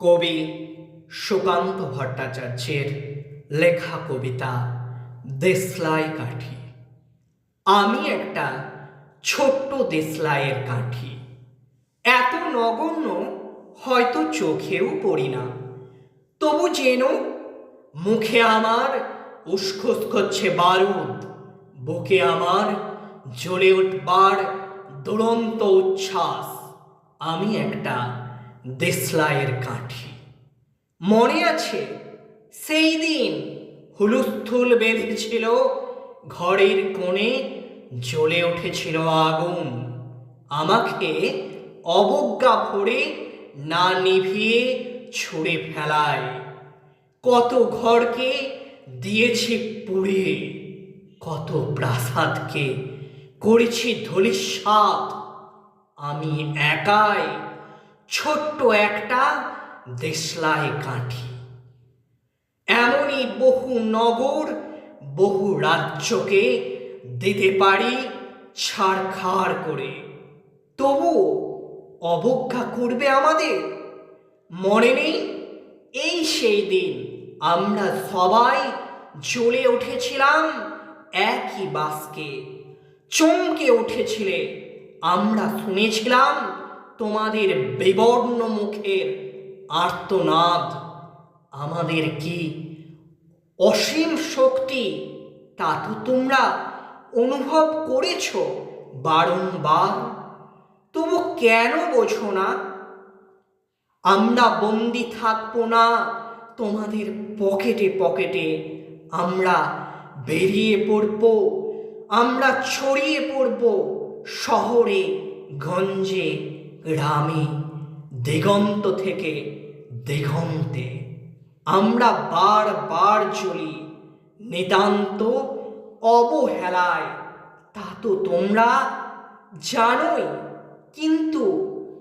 কবি সুকান্ত ভট্টাচার্যের লেখা কবিতা দেশলাই কাঠি। আমি একটা ছোট্ট দেশলাইয়ের কাঠি। এত নগণ্য হয়তো চোখেও পড়ি না। তবু যেন মুখে আমার উস্খুস করছে বারুদ, বুকে আমার জ্বলে উঠবার দুরন্ত উচ্ছ্বাস। আমি একটা দেশলাইয়ের কাঠি। মনে আছে, সেই দিন হুলুস্থুল বেঁধেছিল, ঘরের কোণে জ্বলে উঠেছিল আগুন। আমাকে অবজ্ঞা ভরে না নিভিয়ে ছুঁড়ে ফেলায়। কত ঘরকে দিয়েছি পুড়িয়ে, কত প্রাসাদকে করেছি ধলিস্বাদ আমি একাই ছোট্ট একটা দেশলাই কাঠি। এমনই বহু নগর, বহু রাজ্যকে দিতে পারি ছাড়খাড় করে। তবু অবজ্ঞা করবে আমাদের? মনে নেই? এই সেই দিন আমরা সবাই জ্বলে উঠেছিলাম একই বাসকে। চমকে উঠেছিলে, আমরা শুনেছিলাম তোমাদের বিবর্ণ মুখের আর্তনাদ আমাদের কি? অসীম শক্তি তা তো তোমরা অনুভব করেছ বারংবার। তবু কেন বোঝো না? আমরা বন্দি থাকব না, তোমাদের পকেটে পকেটে আমরা বেরিয়ে পড়ব, আমরা ছড়িয়ে পড়ব শহরে, গঞ্জে গ্রামে দিগন্ত থেকে দিগন্তে। আমরা বারবার চলি নিতান্ত অবহেলায়। তা তো তোমরা জানোই, কিন্তু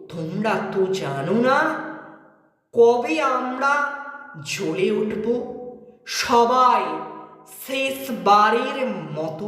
তোমরা তো জানো না কবে আমরা জ্বলে উঠব। সবাই শেষবারের মতো